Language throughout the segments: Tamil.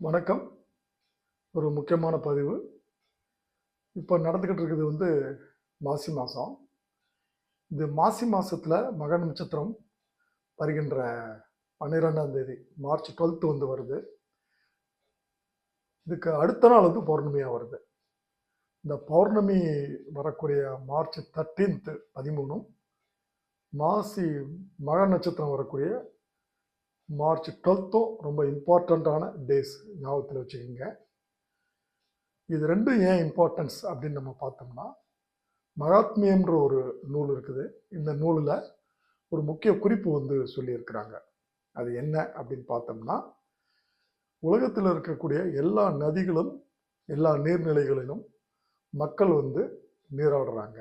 வணக்கம். ஒரு முக்கியமான பதிவு. இப்போ நடந்துக்கிட்டு இருக்குது வந்து மாசி மாதம் இந்த மாசி மாதத்தில் மக நட்சத்திரம் வருகின்ற பன்னிரெண்டாம் தேதி மார்ச் டுவெல்த்து வந்து வருது. இதுக்கு அடுத்த நாள் வந்து பௌர்ணமியாக வருது. இந்த பௌர்ணமி வரக்கூடிய மார்ச் தேர்ட்டீன்த்து பதிமூணும் மாசி மக நட்சத்திரம் வரக்கூடிய மார்ச் டுவெல்த்தும் ரொம்ப இம்பார்ட்டண்ட்டான டேஸ் ஞாபகத்தில் வச்சுக்கோங்க. இது ரெண்டும் ஏன் இம்பார்ட்டன்ஸ் அப்படின்னு நம்ம பார்த்தோம்னா மகாத்மியம்ன்ற ஒரு நூல் இருக்குது. இந்த நூலில் ஒரு முக்கிய குறிப்பு வந்து சொல்லியிருக்கிறாங்க. அது என்ன அப்படின்னு பார்த்தோம்னா உலகத்தில் இருக்கக்கூடிய எல்லா நதிகளும் எல்லா நீர்நிலைகளிலும் மக்கள் வந்து நீராடுறாங்க.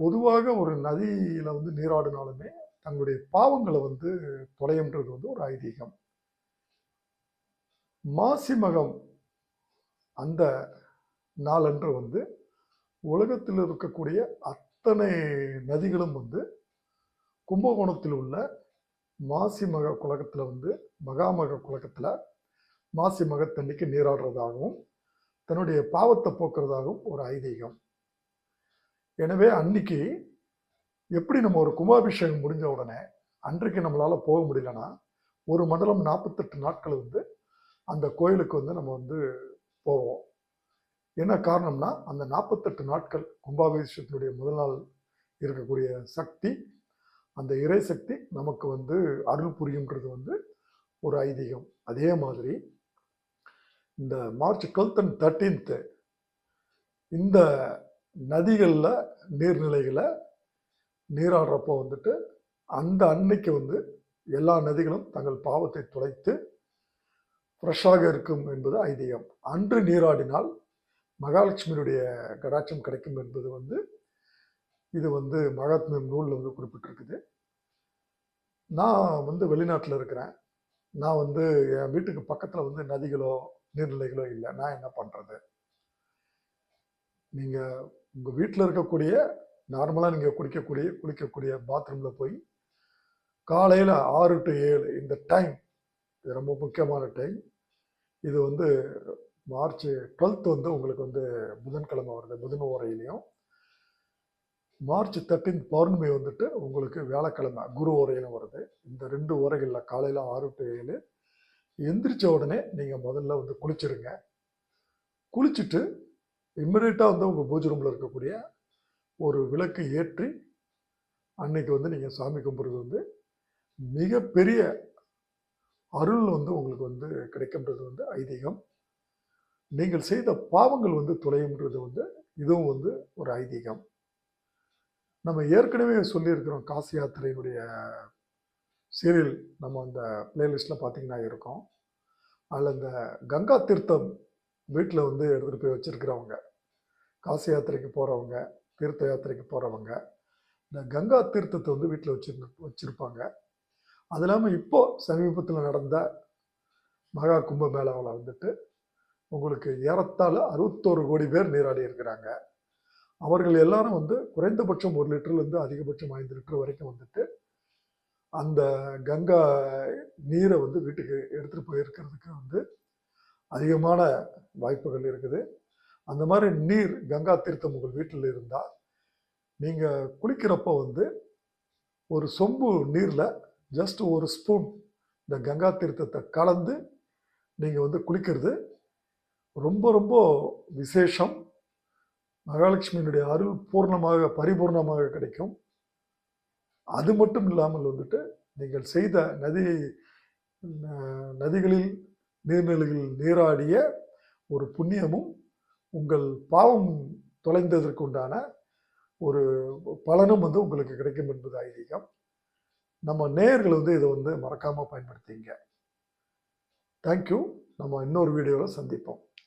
பொதுவாக ஒரு நதியில் வந்து நீராடினாலுமே தங்களுடைய பாவங்களை வந்து தொலையன்றது வந்து ஒரு ஐதீகம். மாசி மகம் அந்த நாளன்று வந்து உலகத்தில் இருக்கக்கூடிய அத்தனை நதிகளும் வந்து கும்பகோணத்தில் உள்ள மாசி மக குலகத்தில் வந்து மகாமக குலகத்தில் மாசி மகத்தன்னைக்கு நீராடுறதாகவும் தன்னுடைய பாவத்தை போக்குறதாகவும் ஒரு ஐதீகம். எனவே அன்னைக்கு எப்படி நம்ம ஒரு கும்பாபிஷேகம் முடிஞ்ச உடனே அன்றைக்கு நம்மளால் போக முடியலன்னா ஒரு மண்டலம் நாற்பத்தெட்டு நாட்கள் வந்து அந்த கோயிலுக்கு வந்து நம்ம வந்து போவோம். என்ன காரணம்னா அந்த நாற்பத்தெட்டு நாட்கள் கும்பாபிஷேகத்தினுடைய முதல் நாள் இருக்கக்கூடிய சக்தி அந்த இறை சக்தி நமக்கு வந்து அருள் புரியுன்றது வந்து ஒரு ஐதீகம். அதே மாதிரி இந்த மார்ச் டுவெல்த் அண்ட் தேர்ட்டீன்த்து இந்த நதிகளில் நீர்நிலைகளை நீராடுறப்போ வந்துட்டு அந்த அன்னைக்கு வந்து எல்லா நதிகளும் தங்கள் பாவத்தை துளைத்து ஃப்ரெஷ்ஷாக இருக்கும் என்பது ஐதீகம். அன்று நீராடினால் மகாலட்சுமியினுடைய கடாட்சம் கிடைக்கும் என்பது வந்து இது வந்து மகாத்மியம் நூலில் வந்து குறிப்பிட்டிருக்குது. நான் வந்து வெளிநாட்டில் இருக்கிறேன். நான் வந்து என் வீட்டுக்கு பக்கத்தில் வந்து நதிகளோ நீர்நிலைகளோ இல்லை. நான் என்ன பண்ணுறது நீங்கள் உங்கள் வீட்டில் இருக்கக்கூடிய நார்மலாக நீங்கள் குடிக்கக்கூடிய குளிக்கக்கூடிய பாத்ரூமில் போய் காலையில் ஆறு டு ஏழு இந்த டைம் இது ரொம்ப முக்கியமான டைம் இது வந்து மார்ச் டுவெல்த் வந்து உங்களுக்கு வந்து புதன்கிழமை வருது புதன் ஓரையிலையும். மார்ச் தேர்ட்டீன் பௌர்ணமி வந்துட்டு உங்களுக்கு வியாழக்கிழமை குரு ஓரையிலும் வருது. இந்த ரெண்டு ஓரைகளில் காலையில் ஆறு டு ஏழு எந்திரிச்ச உடனே நீங்கள் முதல்ல வந்து குளிச்சிருங்க. குளிச்சுட்டு இம்மிடியட்டாக வந்து உங்கள் பூஜை ரூமில் இருக்கக்கூடிய ஒரு விளக்கு ஏற்றி அன்னைக்கு வந்து நீங்கள் சாமி கும்பிட்றது வந்து மிகப்பெரிய அருள் வந்து உங்களுக்கு வந்து கிடைக்கின்றது வந்து ஐதீகம். நீங்கள் செய்த பாவங்கள் வந்து துளையுன்றது வந்து இதுவும் வந்து ஒரு ஐதீகம். நம்ம ஏற்கனவே சொல்லியிருக்கிறோம் காசி யாத்திரையினுடைய சீரியல் நம்ம அந்த பிளேலிஸ்ட்டில் பார்த்தீங்கன்னா இருக்கோம். அதில் இந்த கங்கா தீர்த்தம் வீட்டில் வந்து எடுத்துகிட்டு போய் வச்சுருக்கிறவங்க காசி யாத்திரைக்கு போகிறவங்க தீர்த்த யாத்திரைக்கு போகிறவங்க இந்த கங்கா தீர்த்தத்தை வந்து வீட்டில் வச்சிரு வச்சுருப்பாங்க. அது இல்லாமல் இப்போ சமீபத்தில் நடந்த மகா கும்ப மேளாவில் வந்துட்டு உங்களுக்கு ஏறத்தாழ அறுபத்தோரு கோடி பேர் நீராடி இருக்கிறாங்க. அவர்கள் எல்லாரும் வந்து குறைந்தபட்சம் ஒரு லிட்டர்லேருந்து அதிகபட்சம் ஐந்து லிட்டர் வரைக்கும் வந்துட்டு அந்த கங்கா நீரை வந்து வீட்டுக்கு எடுத்துகிட்டு போயிருக்கிறதுக்கு வந்து அதிகமான வாய்ப்புகள் இருக்குது. அந்த மாதிரி நீர் கங்கா தீர்த்தம் உங்கள் வீட்டில் இருந்தால் நீங்கள் குளிக்கிறப்போ வந்து ஒரு சொம்பு நீரில் ஜஸ்ட் ஒரு ஸ்பூன் இந்த கங்கா தீர்த்தத்தை கலந்து நீங்கள் வந்து குளிக்கிறது ரொம்ப ரொம்ப விசேஷம். மகாலட்சுமியினுடைய அருள் பூர்ணமாக பரிபூர்ணமாக கிடைக்கும். அது மட்டும் இல்லாமல் வந்துட்டு நீங்கள் செய்த நதி நதிகளில் நீர்நிலைகளில் நீராடிய ஒரு புண்ணியமும் உங்கள் பாவம் தொலைந்ததற்கு உண்டான ஒரு பலனும் வந்து உங்களுக்கு கிடைக்கும் என்பது ஐதீகம். நம்ம நேயர்கள் வந்து இதை வந்து மறக்காமல் பயன்படுத்திங்க. தேங்க்யூ நம்ம இன்னொரு வீடியோவில் சந்திப்போம்.